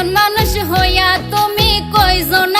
একজন মানুষ হইয়া তুমি কয়জনা